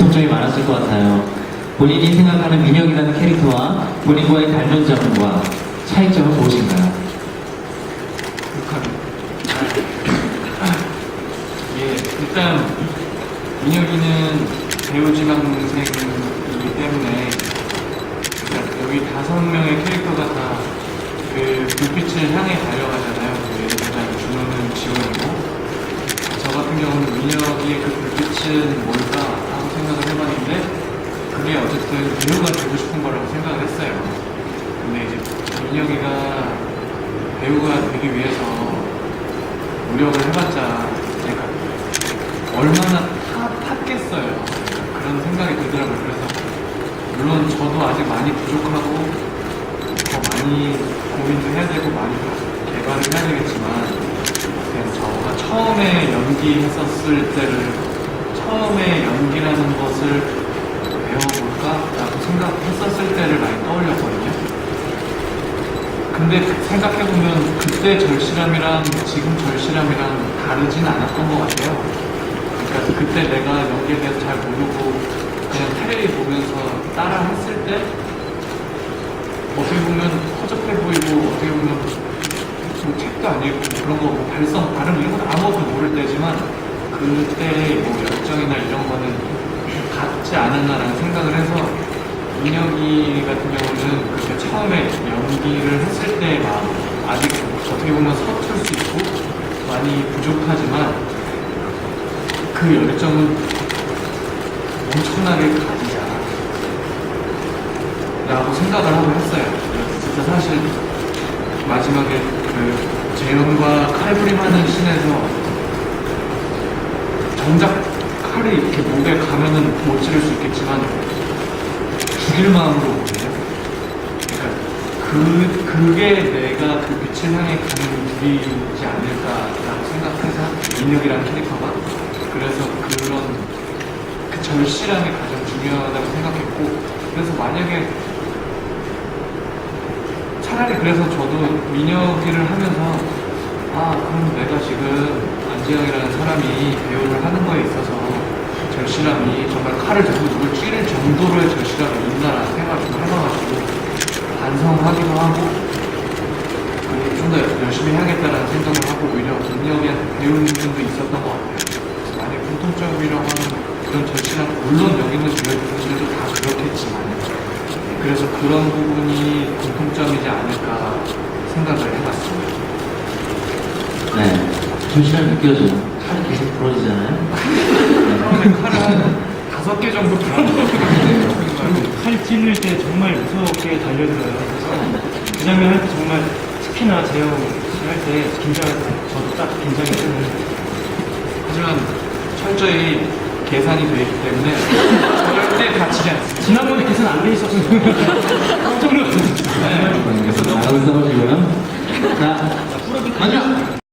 걱정이 많았을 것 같아요. 본인이 생각하는 민혁이라는 캐릭터와 본인과의 닮은 점과 차이점은 무엇인가요? 예, 일단 민혁이는 배우 지망생이기 때문에 일단 여기 다섯 명의 캐릭터가 다 그 불빛을 향해 달려가잖아요. 그 들면 준호는 지원이고 저 같은 경우는 민혁이의 그 불빛은 뭘까 하고 생각을 해봤는데 그게 어쨌든 배우가 되고 싶은 거라고 생각을 했어요. 근데 이제 민혁이가 배우가 되기 위해서 노력을 해봤자 제가 얼마나 타, 탔겠어요. 그런 생각이 들더라고요. 그래서 물론 저도 아직 많이 부족하고 더 많이 고민도 해야 되고 많이 개발을 해야 되겠지만 그냥 저가 처음에 연기했었을 때를 처음에 연기라는 것을 배워볼까라고 생각했었을 때를 많이 떠올렸거든요. 근데 생각해보면 그때 절실함이랑 지금 절실함이랑 다르진 않았던 것 같아요. 그러니까 그때 내가 연기에 대해서 잘 모르고 그냥 테레비 보면서 따라 했을 때 어떻게 보면 허접해 보이고 어떻게 보면 뭐 책도 안 읽고 그런 거 뭐 발성, 발음 이런 건 아무것도 모를 때지만 그때의 뭐 열정이나 이런 거는 같지 않았나라는 생각을 해서 민혁이 같은 경우는 그때 처음에 연기를 했을 마음 아직 어떻게 보면 서툴 수 있고 많이 부족하지만 그 열정은 엄청나게 가지자 라고 생각을 하고 했어요. 진짜 사실 마지막에 그 재현과 칼부림하는 씬에서 정작 칼이 이렇게 목에 가면은 못 찌를 수 있겠지만 죽일 마음으로 오거든요. 그러니까 그, 그게 내가 그 빛을 향해 가는 길이지 않을까라고 생각해서 민혁이라는 캐릭터가 그래서 그런 그 절실함이 가장 중요하다고 생각했고 그래서 만약에 차라리 그래서 저도 민혁이를 하면서 아 그럼 내가 지금 안지영이라는 사람이 배우를 하는 거에 있어서 절실함이 정말 칼을 들고 누굴 찌를 정도로의 절실함이 있나라는 생각을 좀 해봐가지고 반성하기도 하고 좀 더 열심히 해야겠다라는 생각을 하고 오히려 민혁이한테 배우는 분도 있었던 것 같아요. 만약 공통점이라고 하면 그런 절실함 물론 여기 있는 배우분들도 다 그렇겠지만 그래서 그런 부분이 공통점이지 않을까 생각을 해봤습니다. 네. 절실함 느껴져요. 칼이 계속 부러지잖아요. 처음에 한 다섯 개 정도 들어갔거든요. 칼 찔릴 때 정말 무섭게 달려들어요. 그래서 그 장면 할때 정말 특히나 재영 씨할때 긴장할 때 저도 딱 긴장이 되는 하지만 철저히 계산이 되어 있기 때문에 절대 다치지 않습니다. 지난번에 계산 안 돼 있었어요. 깜짝 놀랐어요. 네. 그래서 나가서 싸우시고요. 자, 먼저